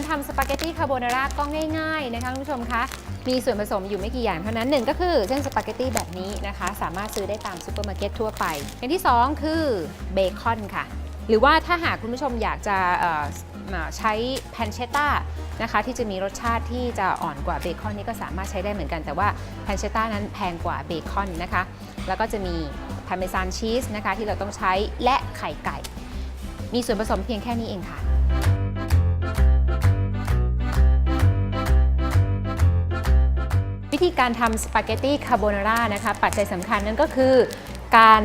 การทำสปาเกตตี้คาโบนาร่าก็ง่ายๆนะคะคุณผู้ชมคะมีส่วนผสมอยู่ไม่กี่อย่างเท่านั้นหนึ่งก็คือเส้นสปาเกตตี้แบบนี้นะคะ สามารถซื้อได้ตามซูเปอร์มาร์เก็ตทั่วไป อย่างที่ 2 คือเบคอนค่ะ หรือว่าถ้าหากคุณผู้ชมอยากจะใช้แพนเชตต้านะคะที่จะมีรสชาติที่จะอ่อนกว่าเบคอนนี่ก็สามารถใช้ได้เหมือนกัน แต่ว่าแพนเชตต้านั้นแพงกว่าเบคอนนะคะ แล้วก็จะมีพาเมซานชีสนะคะที่เราต้องใช้และไข่ไก่ มีส่วนผสมเพียงแค่นี้เองค่ะ ธีการทำสปาเกตตี้คาโบนาร่านะคะปัจจัยสำคัญนั่นก็คือ การ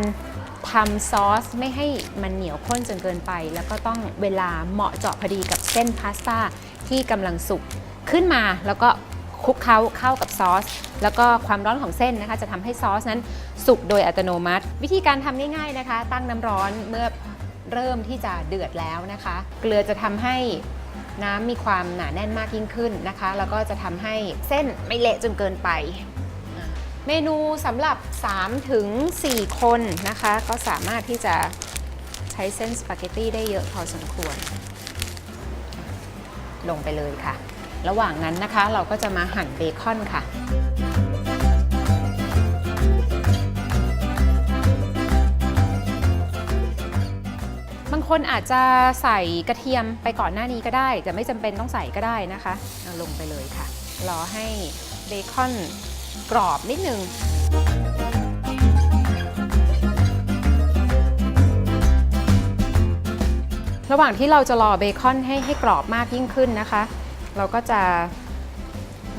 ทำซอสไม่ให้มันเหนียวข้นจนเกินไป แล้วก็ต้องเวลาเหมาะเจาะพอดีกับเส้นพาสต้าที่กำลังสุกขึ้นมาแล้วก็คลุกเคล้าเข้ากับซอส แล้วก็ความร้อนของเส้นนะคะ จะทำให้ซอสนั้นสุกโดยอัตโนมัติ วิธีการทำง่ายๆนะคะ ตั้งน้ำร้อนเมื่อเริ่มที่จะเดือดแล้วนะคะ เกลือจะทำให้ น้ำมีความหนาแน่นมากยิ่งขึ้นนะคะ แล้วก็จะทำให้เส้นไม่เละจนเกินไป เมนูสำหรับ 3 ถึง 4 คนนะคะ ก็สามารถที่จะใช้เส้นสปาเกตตี้ได้เยอะพอสมควร ลงไปเลยค่ะ ระหว่างนั้นนะคะเราก็จะมาหั่นเบคอนค่ะ คนอาจจะใส่กระเทียมไปก่อนหน้านี้ก็ได้ แต่ไม่จำเป็นต้องใส่ก็ได้นะคะเอาลงไปเลยค่ะ รอให้เบคอนกรอบนิดนึงระหว่างที่เราจะรอเบคอนให้ให้กรอบมากยิ่งขึ้นนะคะ เราก็จะ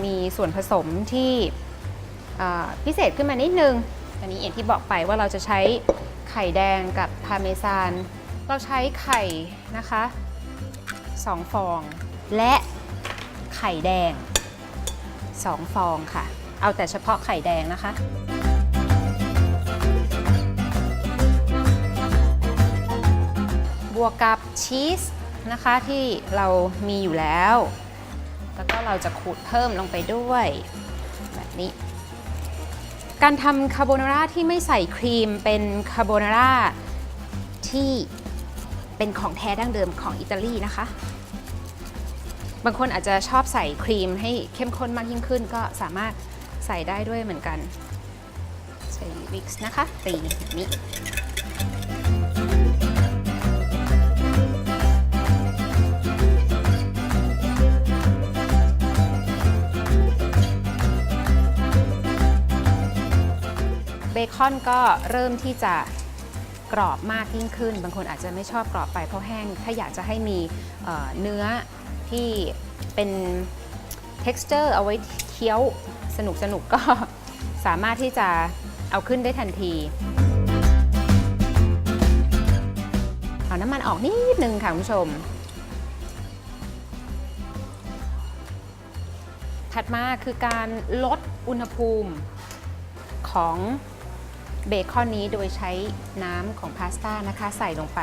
มีส่วนผสมที่พิเศษขึ้นมานิดนึง อันนี้อย่างที่บอกไปว่าเราจะใช้ไข่แดงกับพาเมซาน เราใช้ไข่นะคะ2ฟอง และไข่แดง 2 ฟองค่ะ เอาแต่เฉพาะไข่แดงนะคะ บวกกับชีสนะคะที่เรามีอยู่แล้ว แล้วก็เราจะขูดเพิ่มลงไปด้วยแบบนี้ การทำคาโบนาร่าที่ไม่ใส่ครีมเป็นคาโบนาร่าที่ เป็นของแท้ดั้งเดิมของอิตาลีนะคะ บางคนอาจจะชอบใส่ครีมให้เข้มข้นมากยิ่งขึ้น ก็สามารถใส่ได้ด้วยเหมือนกัน ใส่วิกซ์นะคะตีแบบนี้เบคอนก็เริ่มที่จะ กรอบมากยิ่งขึ้น บางคนอาจจะไม่ชอบกรอบไปเพราะแห้ง ถ้าอยากจะให้มีเเนื้อที่เป็น texture เอาไว้เคี้ยวสนุกสนุกก็สามารถที่จะเอาขึ้นได้ทันทีเอาน้ำมันออกนิดนึงค่ะคุณผู้ชม ถัดมาคือการลดอุณหภูมิของ เบคอนนี้โดยใช้น้ำของพาสต้านะคะใส่ลงไป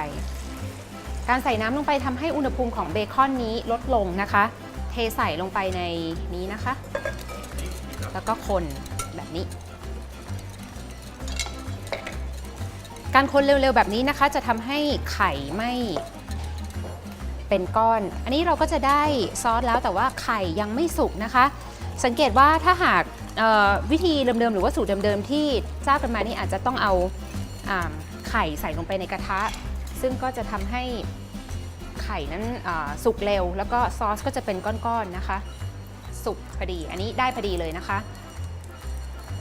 การใส่น้ำลงไปทำให้อุณหภูมิของเบคอนนี้ลดลงนะคะ เทใส่ลงไปในนี้นะคะ แล้วก็คนแบบนี้ การคนเร็วๆแบบนี้นะคะ จะทำให้ไข่ไม่เป็นก้อน อันนี้เราก็จะได้ซอสแล้วแต่ว่าไข่ยังไม่สุกนะคะ สังเกตว่าถ้าหาก วิธีเดิมๆ หรือว่าสูตรเดิมๆ ที่ทราบกันมานี่อาจจะต้องเอาอไข่ใส่ลงไปในกระทะ ซึ่งก็จะทำให้ไข่นั้นสุกเร็ว แล้วก็ซอสก็จะเป็นก้อนๆนะคะ สุกพอดี อันนี้ได้พอดีเลยนะคะ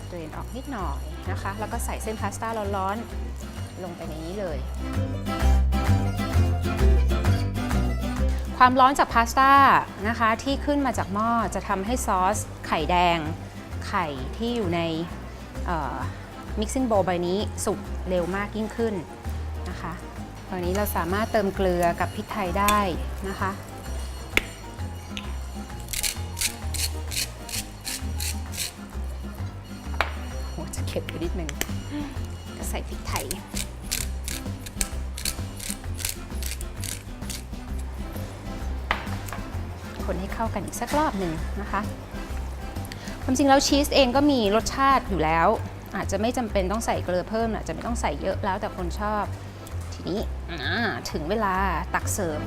เดรนออกนิดหน่อยนะคะ แล้วก็ใส่เส้นพาสต้าร้อนๆ ลงไปในนี้เลย ความร้อนจากพาสต้านะคะที่ขึ้นมาจากหม้อจะทำให้ซอสไข่แดง ไข่ที่อยู่ในมิกซิ่งโบใบนี้สุกเร็วมากยิ่งขึ้นนะคะตอนนี้เราสามารถเติมเกลือกับพริกไทยได้นะคะโหจะเข็ดไปนิดนึงก็ใส่พริกไทยคนให้เข้ากันอีกสักรอบหนึ่งนะคะ ความจริงแล้วชีสเองก็มีรสชาติอยู่แล้ว อาจจะไม่จำเป็นต้องใส่เกลือเพิ่มอาจจะไม่ต้องใส่เยอะแล้วแต่คนชอบ ทีนี้ถึงเวลาตักเสิร์ฟ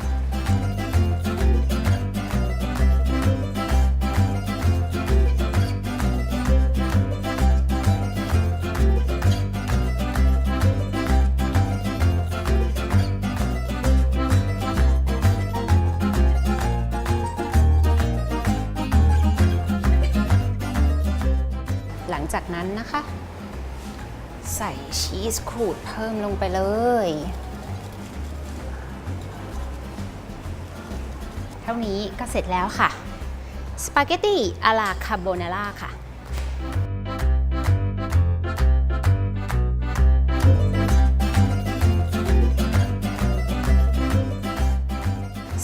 ังจากนั้นนะคะ ใส่ชีสขูดเพิ่มลงไปเลย เท่านี้ก็เสร็จแล้วค่ะ สปาเกตตีอาลาคาโบนาร่าค่ะ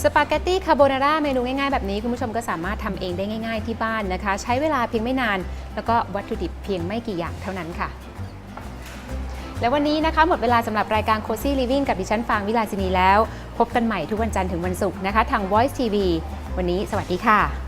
สปาเกตตี้คาโบนาร่าเมนูง่ายๆ แบบนี้คุณผู้ชมก็สามารถทำเองได้ง่าย ๆ ที่บ้านนะคะ ใช้เวลาเพียงไม่นาน แล้วก็วัตถุดิบเพียงไม่กี่อย่างเท่านั้นค่ะ และวันนี้นะคะ หมดเวลาสำหรับรายการ Cozy Living กับดิฉันฟางวิลาสินีแล้ว พบกันใหม่ทุกวันจันทร์ถึงวันศุกร์นะคะ ทาง Voice TV วันนี้สวัสดีค่ะ